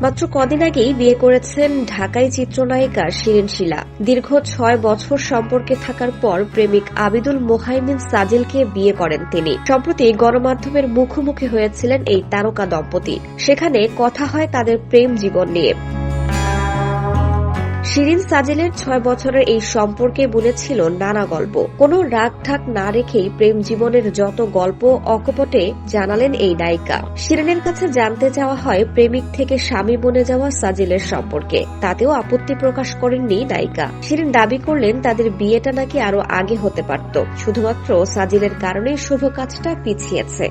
মাত্র কদিন আগেই বিয়ে করেছেন ঢাকাই চিত্রনায়িকা শিরিন শিলা। দীর্ঘ ছয় বছর সম্পর্কে থাকার পর প্রেমিক আবিদুল মোহাইমিন সাজিলকে বিয়ে করেন তিনি। সম্প্রতি গণমাধ্যমের মুখোমুখি হয়েছিলেন এই তারকা দম্পতি। সেখানে কথা হয় তাদের প্রেম জীবন নিয়ে। শিরিন সাজিলের ছয় বছরের এই সম্পর্কে বলেছিল নানা গল্প। কোনো রাগ ঠাক না রেখেই প্রেম জীবনের যত গল্প অকপটে জানালেন এই নায়িকা। শিরিনের কাছে জানতে চাওয়া হয় প্রেমিক থেকে স্বামী বনে যাওয়া সাজিলের সম্পর্কে। তাতেও আপত্তি প্রকাশ করেননি নায়িকা। শিরিন দাবি করলেন তাদের বিয়েটা নাকি আরও আগে হতে পারত। শুধুমাত্র সাজিলের কারণেই শুভ কাজটা পিছিয়েছে।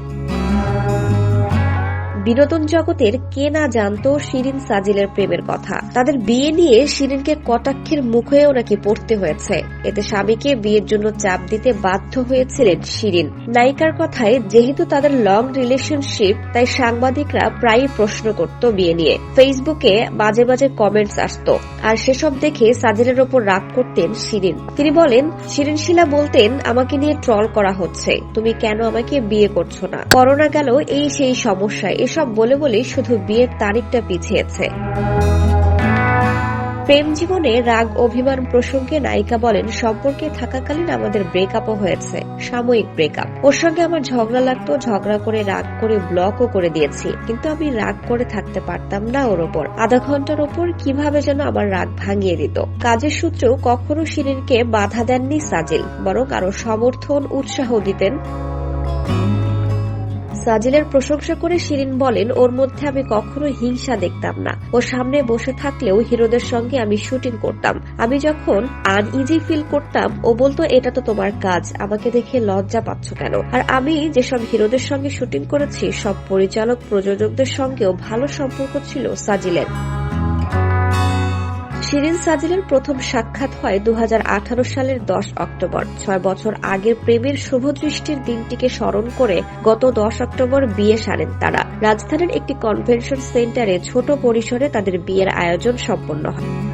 বিনোদন জগতের কে না জানতো শিরিন সাজিলের প্রেমের কথা। তাদের বিয়ে নিয়ে শিরিনকে কটাক্ষের মুখেও নাকি পড়তে হয়েছে। এতে স্বামীকে বিয়ের জন্য চাপ দিতে বাধ্য হয়েছিলেন শিরিন। নায়িকার কথায়, যেহেতু তাদের লং রিলেশনশিপ তাই সাংবাদিকরা প্রায়ই প্রশ্ন করত বিয়ে নিয়ে। ফেসবুকে বাজে বাজে কমেন্টস আসত। আর সেসব দেখে সাজিলের ওপর রাগ করতেন শিরিন। তিনি বলেন, শিরিন শিলা বলতেন, আমাকে নিয়ে ট্রল করা হচ্ছে। তুমি কেন আমাকে বিয়ে করছ না? করোনা গেল এই সেই সমস্যা এসব বলে বলেই শুধু বিয়ের তারিখটা পিছিয়েছে। প্রেম জীবনে রাগ, অভিমান প্রসঙ্গে নায়িকা বলেন, সম্পর্কে থাকাকালীন আমাদের ব্রেকআপও হয়েছে, সাময়িক ব্রেকআপ ওর সঙ্গে আমার ঝগড়া লাগতো, ঝগড়া করে, রাগ করে ব্লকও করে দিয়েছি, কিন্তু আমি রাগ করে থাকতে পারতাম না ওর ওপর। আধা ঘণ্টার ওপর কীভাবে যেন আমার রাগ ভাঙিয়ে দিত। কাজের সূত্রেও কখনো শিরিনকে বাধা দেননি সাজিল, বরং আরও সমর্থন, উৎসাহ দিতেন। সাজিলের প্রশংসা করে শিরিন বলেন, ওর মধ্যে আমি কখনো হিংসা দেখতাম না। ও সামনে বসে থাকলেও হিরোদের সঙ্গে আমি শুটিং করতাম। আমি যখন আনইজি ফিল করতাম, ও বলতো, এটা তো তোমার কাজ, আমাকে দেখে লজ্জা পাচ্ছ কেন আর আমি যেসব হিরোদের সঙ্গে শুটিং করেছি, সব পরিচালক প্রযোজকদের সঙ্গেও ভালো সম্পর্ক ছিল সাজিলের। শিরিন সাজিলের প্রথম সাক্ষাৎ হয় দু হাজার আঠারো সালের দশ অক্টোবর। ছয় বছর আগের প্রেমের শুভদৃষ্টির দিনটিকে স্মরণ করে গত দশ অক্টোবর বিয়ে সারেন তারা। রাজধানীর একটি কনভেনশন সেন্টারে ছোট পরিসরে তাদের বিয়ের আয়োজন সম্পন্ন হয়।